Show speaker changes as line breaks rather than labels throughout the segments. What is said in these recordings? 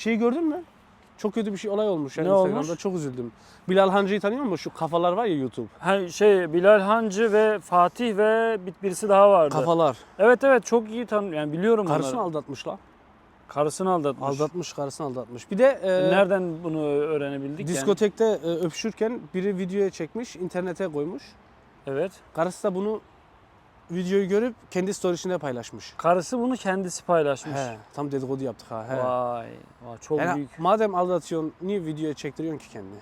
Şeyi gördün mü? Çok kötü bir şey olay olmuş yani
Ne
Instagram'da
olmuş?
çok üzüldüm. Bilal Hancı'yı tanıyor musun? Şu kafalar var ya YouTube.
Ha, şey Bilal Hancı ve Fatih ve bir- birisi daha vardı.
Kafalar.
Evet evet çok iyi tan yani biliyorum
Karısını
onları.
aldatmışlar.
Karısını aldatmış.
Aldatmış, karısını aldatmış. Bir de e,
Nereden bunu öğrenebildik? yani?
diskotekte e, öpüşürken biri videoya çekmiş, internete koymuş.
Evet.
Karısı da bunu videoyu görüp kendi storiesinde paylaşmış.
Karısı bunu kendisi paylaşmış.
He, tam dedikodu yaptık ha. He.
Vay, vay çok
Yani
büyük.
madem aldatıyorsun niye videoya çektiriyorsun ki kendini?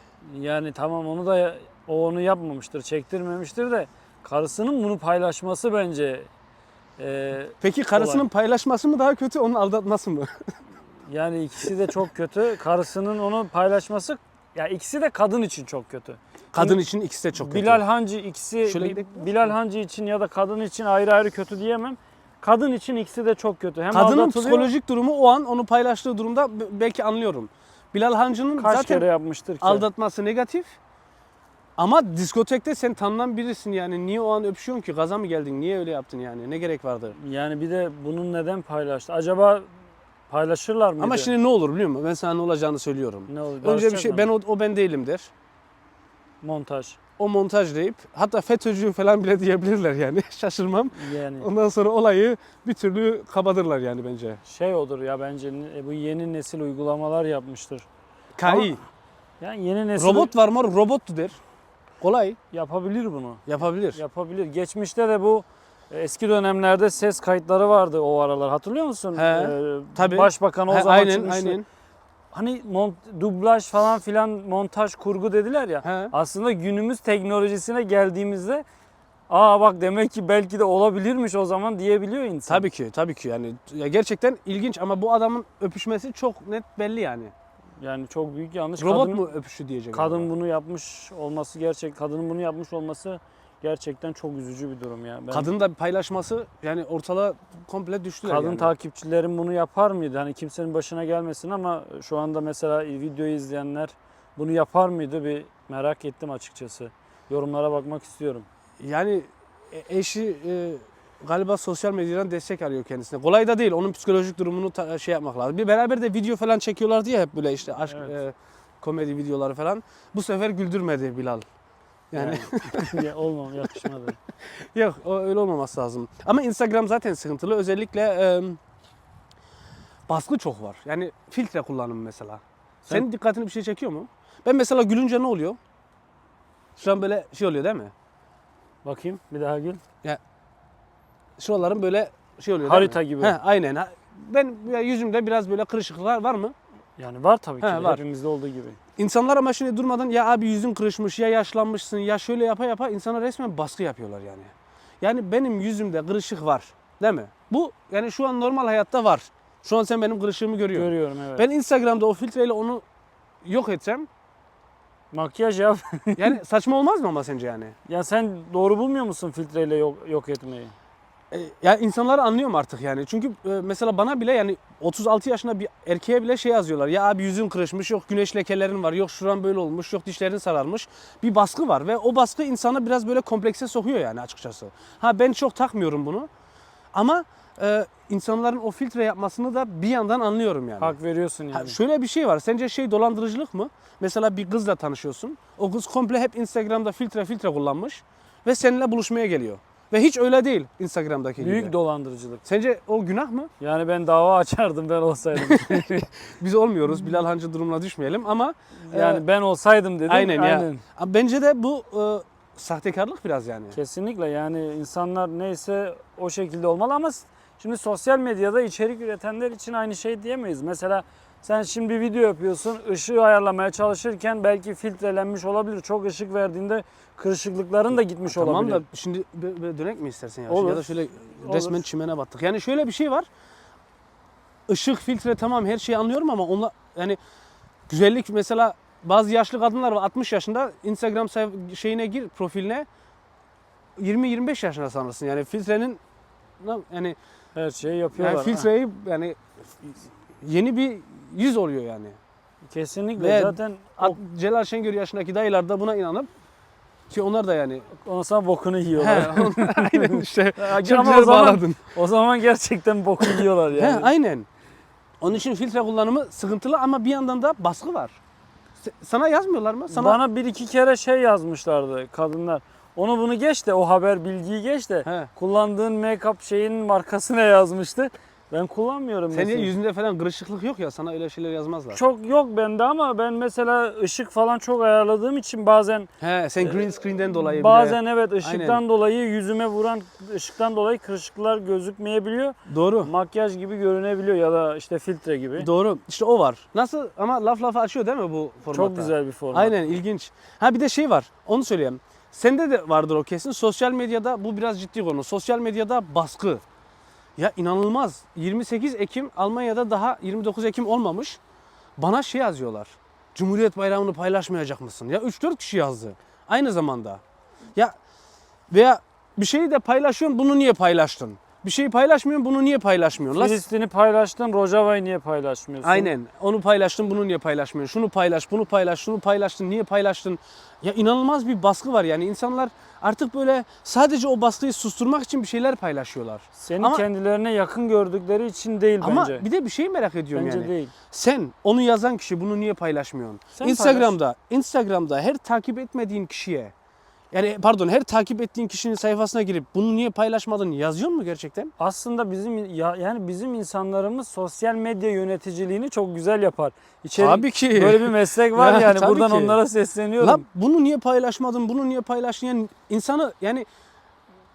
Yani tamam onu da o onu yapmamıştır, çektirmemiştir de karısının bunu paylaşması bence e,
Peki karısının
Olay.
paylaşması mı daha kötü, onun aldatması mı?
yani ikisi de çok kötü. Karısının onu paylaşması ya ikisi de kadın için çok kötü.
Kadın için ikisi de çok kötü.
Bilal Hancı ikisi
Şöyle gidelim?
Bilal Hancı için ya da kadın için ayrı ayrı kötü diyemem. Kadın için ikisi de çok kötü. Hem
Kadının
aldatılıyor,
psikolojik durumu o an onu paylaştığı durumda b- belki anlıyorum. Bilal Hancı'nın
kaç
zaten
kere yapmıştır ki?
aldatması negatif. Ama diskotekte sen tanınan birisin yani. Niye o an öpüşüyorsun ki? Gaza mı geldin? Niye öyle yaptın yani? Ne gerek vardı?
Yani bir de bunun neden paylaştı? Acaba paylaşırlar mıydı?
Ama şimdi ne olur biliyor musun? Ben sana ne olacağını söylüyorum.
ne olur?
Önce bir şey
mı?
ben o, o ben değilim der.
Montaj.
O montaj deyip hatta FETÖ'cü falan bile diyebilirler yani. Şaşırmam.
Yani
Ondan sonra olayı bir türlü kapatırlar yani bence.
şey olur ya bence e, bu yeni nesil uygulamalar yapmıştır.
KI.
Yani yeni nesil
Robot var mı? Robottu der. Kolay.
yapabilir bunu.
Yapabilir.
Yapabilir. Geçmişte de bu e, eski dönemlerde ses kayıtları vardı o aralar. Hatırlıyor musun?
He,
Ee,
tabii.
Başbakan o
He,
zaman
aynen
çıkmıştı.
aynen.
Hani mont, dublaj falan filan montaj kurgu dediler ya.
He.
Aslında günümüz teknolojisine geldiğimizde aa bak demek ki belki de olabilirmiş o zaman diyebiliyor insan.
Tabii ki, tabii ki yani ya gerçekten ilginç ama bu adamın öpüşmesi çok net belli yani.
Yani çok büyük yanlış.
Robot
Kadının-
mu öpüşü diyecek.
Kadın
acaba?
bunu yapmış olması gerçek kadının bunu yapmış olması gerçekten çok üzücü bir durum ya. Ben,
Kadın da paylaşması yani ortalığa komple düştüler
kadın
yani.
takipçilerin bunu yapar mıydı? Hani kimsenin başına gelmesin ama şu anda mesela videoyu izleyenler bunu yapar mıydı? Bir merak ettim açıkçası. Yorumlara bakmak istiyorum.
Yani e- eşi e, galiba sosyal medyadan destek arıyor kendisine. Kolay da değil. Onun psikolojik durumunu şey yapmak lazım. Bir beraber de video falan çekiyorlardı ya hep böyle işte aşk
Evet.
e, komedi videoları falan. Bu sefer güldürmedi Bilal. Yani
ya olmam yakışmadı.
Yok o öyle olmaması lazım. Ama Instagram zaten sıkıntılı. Özellikle e, baskı çok var. Yani filtre kullanımı mesela.
Sen-
Senin dikkatini bir şey çekiyor mu? Ben mesela gülünce ne oluyor? Şu an böyle şey oluyor değil mi?
Bakayım bir daha gül.
Şuralarım böyle şey oluyor
Harita gibi.
He, aynen. Ben ya yüzümde biraz böyle kırışıklıklar var mı?
Yani var tabii ki.
He, var.
Hepimizde olduğu gibi.
İnsanlar ama şimdi durmadan ya abi yüzün kırışmış ya yaşlanmışsın ya şöyle yapa yapa insana resmen baskı yapıyorlar yani. Yani benim yüzümde kırışık var değil mi? Bu yani şu an normal hayatta var. Şu an sen benim kırışığımı görüyorsun.
Görüyorum evet.
Ben Instagram'da o filtreyle onu yok etsem
Makyaj yap.
yani saçma olmaz mı ama sence yani?
ya sen doğru bulmuyor musun filtreyle yok, yok etmeyi?
E, ya insanlar anlıyorum artık yani. Çünkü e, mesela bana bile yani 36 yaşında bir erkeğe bile şey yazıyorlar. Ya abi yüzün kırışmış, yok güneş lekelerin var, yok şuran böyle olmuş, yok dişlerin sararmış. Bir baskı var ve o baskı insanı biraz böyle komplekse sokuyor yani açıkçası. Ha ben çok takmıyorum bunu. Ama e, insanların o filtre yapmasını da bir yandan anlıyorum yani.
Hak veriyorsun yani.
Ha, şöyle bir şey var. Sence şey dolandırıcılık mı? Mesela bir kızla tanışıyorsun. O kız komple hep Instagram'da filtre filtre kullanmış ve seninle buluşmaya geliyor. Ve hiç öyle değil Instagram'daki
Büyük
gibi.
dolandırıcılık.
Sence o günah mı?
Yani ben dava açardım ben olsaydım.
Biz olmuyoruz. Bilal Hancı durumuna düşmeyelim ama
yani ben olsaydım dedim.
Aynen ya. bence de bu e, sahtekarlık biraz yani.
Kesinlikle yani insanlar neyse o şekilde olmalı ama s- şimdi sosyal medyada içerik üretenler için aynı şey diyemeyiz. Mesela sen şimdi bir video yapıyorsun, ışığı ayarlamaya çalışırken belki filtrelenmiş olabilir. Çok ışık verdiğinde kırışıklıkların da gitmiş
Tamam
olabilir.
da şimdi bö- böyle dönek mi istersen ya?
Olur.
Ya da şöyle resmen çimene battık. Yani şöyle bir şey var. Işık, filtre tamam her şeyi anlıyorum ama onunla yani güzellik mesela bazı yaşlı kadınlar var 60 yaşında Instagram şeyine gir profiline 20-25 yaşında sanırsın. Yani filtrenin yani,
Her şeyi yapıyorlar.
yani filtreyi yani yeni bir yüz oluyor yani.
Kesinlikle
Ve
zaten
At- Celal Şengör yaşındaki dayılar da buna inanıp ki onlar da yani
sonra bokunu yiyorlar.
He, aynen işte
Ama
çok
o
güzel
zaman,
bağladın.
o zaman gerçekten boku yiyorlar
He,
yani.
aynen. Onun için filtre kullanımı sıkıntılı ama bir yandan da baskı var. Sana yazmıyorlar mı? Sana
Bana bir iki kere şey yazmışlardı kadınlar. Onu bunu geç de o haber bilgiyi geç de
He.
kullandığın make-up şeyin markası ne yazmıştı. Ben kullanmıyorum
Senin
mesela.
yüzünde falan kırışıklık yok ya sana öyle şeyler yazmazlar.
Çok yok bende ama ben mesela ışık falan çok ayarladığım için bazen
He, sen green screen'den dolayı
bazen
bile.
evet ışıktan
Aynen.
dolayı yüzüme vuran ışıktan dolayı kırışıklar gözükmeyebiliyor.
Doğru.
Makyaj gibi görünebiliyor ya da işte filtre gibi.
Doğru. İşte o var. Nasıl ama laf lafa açıyor değil mi bu formatta?
Çok güzel bir format.
Aynen ilginç. Ha bir de şey var. Onu söyleyeyim. Sende de vardır o kesin. Sosyal medyada bu biraz ciddi konu. Sosyal medyada baskı. Ya inanılmaz. 28 Ekim Almanya'da daha 29 Ekim olmamış. Bana şey yazıyorlar. Cumhuriyet Bayramı'nı paylaşmayacak mısın? Ya 3-4 kişi yazdı. Aynı zamanda. Ya veya bir şeyi de paylaşıyorsun bunu niye paylaştın? Bir şeyi paylaşmıyorsun bunu niye paylaşmıyorsun? Lan
Filistin'i paylaştın, Rojava'yı niye paylaşmıyorsun?
Aynen. Onu paylaştın, bunu niye paylaşmıyorsun? Şunu paylaş, bunu paylaş, şunu paylaştın, niye paylaştın? Ya inanılmaz bir baskı var yani. insanlar artık böyle sadece o baskıyı susturmak için bir şeyler paylaşıyorlar.
Seni
Ama-
kendilerine yakın gördükleri için değil
Ama
bence.
bir de bir şey merak ediyorum
bence
yani.
değil.
Sen onu yazan kişi bunu niye paylaşmıyorsun?
Sen
Instagram'da, Instagram'da her takip etmediğin kişiye yani pardon her takip ettiğin kişinin sayfasına girip bunu niye paylaşmadın yazıyor mu gerçekten?
Aslında bizim ya, yani bizim insanlarımız sosyal medya yöneticiliğini çok güzel yapar. İçeri
Tabii ki.
böyle bir meslek var
Ya,
yani buradan
ki.
onlara sesleniyorum.
Lan bunu niye paylaşmadın? Bunu niye paylaştın? Yani insanı yani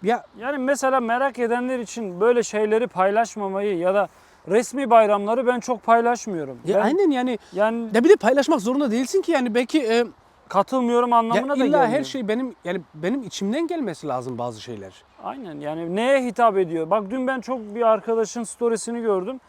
ya
Yani mesela merak edenler için böyle şeyleri paylaşmamayı ya da resmi bayramları ben çok paylaşmıyorum.
Ya
ben,
aynen yani
Yani
ya bir de paylaşmak zorunda değilsin ki yani belki e,
katılmıyorum
ya
anlamına da
illa
gelmiyor.
her şey benim yani benim içimden gelmesi lazım bazı şeyler.
Aynen yani neye hitap ediyor? Bak dün ben çok bir arkadaşın storiesini gördüm.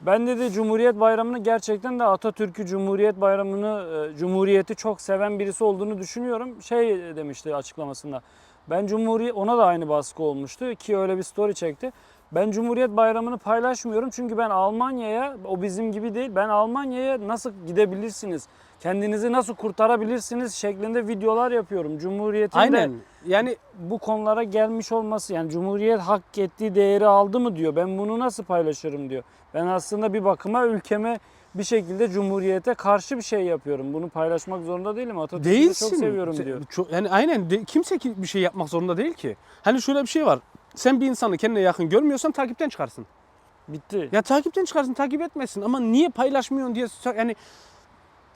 Ben dedi Cumhuriyet Bayramı'nı gerçekten de Atatürk'ü Cumhuriyet Bayramı'nı e, Cumhuriyeti çok seven birisi olduğunu düşünüyorum. Şey demişti açıklamasında. Ben Cumhuriyet ona da aynı baskı olmuştu ki öyle bir story çekti. Ben Cumhuriyet Bayramı'nı paylaşmıyorum çünkü ben Almanya'ya o bizim gibi değil. Ben Almanya'ya nasıl gidebilirsiniz? Kendinizi nasıl kurtarabilirsiniz şeklinde videolar yapıyorum. Cumhuriyet'in de
Aynen. Yani
bu konulara gelmiş olması yani Cumhuriyet hak ettiği değeri aldı mı diyor. Ben bunu nasıl paylaşırım diyor. Ben aslında bir bakıma ülkeme bir şekilde Cumhuriyete karşı bir şey yapıyorum. Bunu paylaşmak zorunda değilim. Atatürk'ü de çok seviyorum
Se-
diyor.
Çok, yani aynen de- kimse ki bir şey yapmak zorunda değil ki. Hani şöyle bir şey var. Sen bir insanı kendine yakın görmüyorsan takipten çıkarsın.
Bitti.
Ya takipten çıkarsın, takip etmesin ama niye paylaşmıyorsun diye yani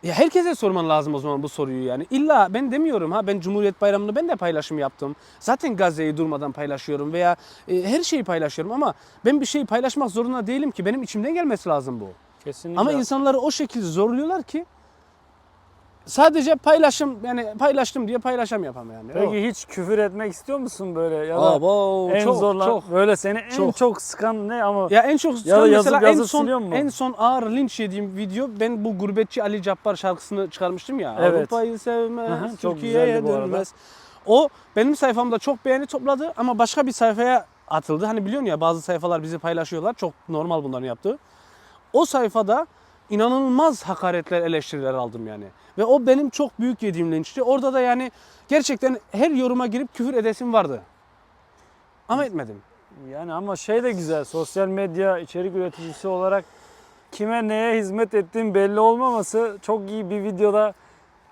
ya herkese sorman lazım o zaman bu soruyu yani. İlla ben demiyorum ha ben Cumhuriyet Bayramı'nı ben de paylaşım yaptım. Zaten Gazze'yi durmadan paylaşıyorum veya e, her şeyi paylaşıyorum ama ben bir şeyi paylaşmak zorunda değilim ki. Benim içimden gelmesi lazım bu.
Kesinlikle.
Ama insanları o şekilde zorluyorlar ki sadece paylaşım yani paylaştım diye paylaşam yapam yani.
Peki hiç küfür etmek istiyor musun böyle ya da
Abo,
en
çok,
zorlan
çok.
böyle seni en
Çok.
çok sıkan ne ama
Ya en çok
Ya
son
yazıp
mesela en
yazıp
son
siliyor mu?
en son ağır linç yediğim video ben bu gurbetçi Ali Cabbar şarkısını çıkarmıştım ya.
Evet.
Avrupa'yı sevmez, Türkiye'ye dönmez. O benim sayfamda çok beğeni topladı ama başka bir sayfaya atıldı. Hani biliyorsun ya bazı sayfalar bizi paylaşıyorlar. Çok normal bunların yaptığı. O sayfada inanılmaz hakaretler, eleştiriler aldım yani. Ve o benim çok büyük yediğim linçti. Orada da yani gerçekten her yoruma girip küfür edesim vardı. Ama etmedim.
yani ama şey de güzel sosyal medya içerik üreticisi olarak kime neye hizmet ettiğin belli olmaması çok iyi bir videoda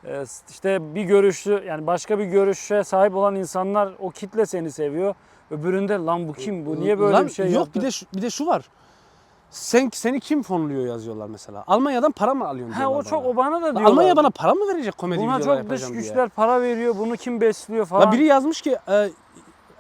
e, işte bir görüşlü yani başka bir görüşe sahip olan insanlar o kitle seni seviyor. Öbüründe lan bu kim bu niye böyle
Lan
bir şey
Yok
yaptı?
bir de şu, bir de şu var. Sen seni kim fonluyor yazıyorlar mesela. Almanya'dan para mı alıyorsun
Ha
diyorlar
o çok
bana.
o bana da diyorlar.
Almanya bana para mı verecek komedi
Buna
videolar
çok dış
yapacağım diye?
güçler para veriyor. Bunu kim besliyor falan.
La biri yazmış ki e,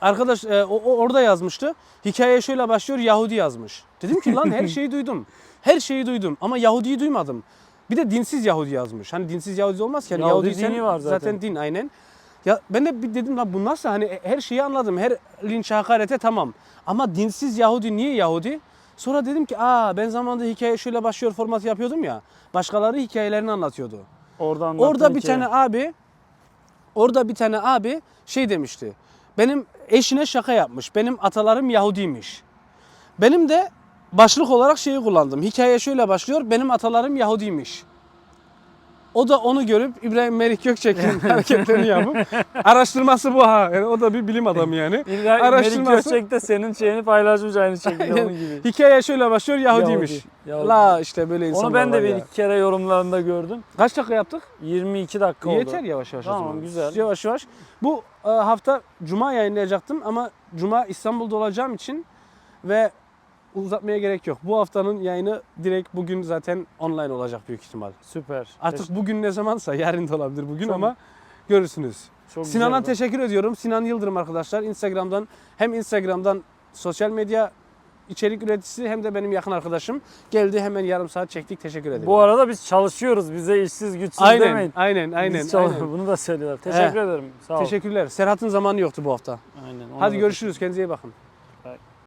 arkadaş e, o, o orada yazmıştı. Hikaye şöyle başlıyor Yahudi yazmış. Dedim ki lan her şeyi duydum. Her şeyi duydum ama Yahudi'yi duymadım. Bir de dinsiz Yahudi yazmış. Hani dinsiz Yahudi olmaz ki. Hani
Yahudi
Yahudi
dini var zaten.
din aynen. Ya ben de bir dedim lan bu nasıl hani her şeyi anladım. Her linç hakarete tamam. Ama dinsiz Yahudi niye Yahudi? Sonra dedim ki aa ben zamanında hikaye şöyle başlıyor formatı yapıyordum ya. Başkaları hikayelerini anlatıyordu.
Orada anlattığın
Orada bir
hikaye.
tane abi orada bir tane abi şey demişti. Benim eşine şaka yapmış. Benim atalarım Yahudiymiş. Benim de başlık olarak şeyi kullandım. Hikaye şöyle başlıyor. Benim atalarım Yahudiymiş. O da onu görüp İbrahim Melik Gökçek'in hareketlerini yapıp araştırması bu ha. Yani o da bir bilim adamı yani.
Melik
Araştırması-
Gökçek de senin şeyini paylaşmış aynı şekilde onun gibi.
Hikaye şöyle başlıyor Yahudiymiş.
Yahudi, Yahudi.
La işte böyle insanlar
Onu ben de bir
ya.
iki kere yorumlarında gördüm.
Kaç dakika yaptık?
22 dakika oldu.
Yeter yavaş yavaş
Tamam,
zaman.
güzel.
Yavaş yavaş. Bu e, hafta Cuma yayınlayacaktım ama Cuma İstanbul'da olacağım için ve uzatmaya gerek yok. Bu haftanın yayını direkt bugün zaten online olacak büyük ihtimal.
Süper.
Artık bugün ne zamansa yarın da olabilir bugün
Çok-
ama görürsünüz.
Çok
Sinan'a
güzel.
teşekkür ediyorum. Sinan Yıldırım arkadaşlar. Instagram'dan hem Instagram'dan sosyal medya içerik üreticisi hem de benim yakın arkadaşım. Geldi hemen yarım saat çektik. Teşekkür ederim.
Bu arada biz çalışıyoruz. Bize işsiz güçsüz
aynen,
demeyin.
aynen, aynen,
Biz çalış-
aynen.
Bunu da söylüyorlar. Teşekkür ederim. Sağ ol.
Teşekkürler. Serhat'ın zamanı yoktu bu hafta.
Aynen, ona
Hadi görüşürüz. Kendinize iyi bakın.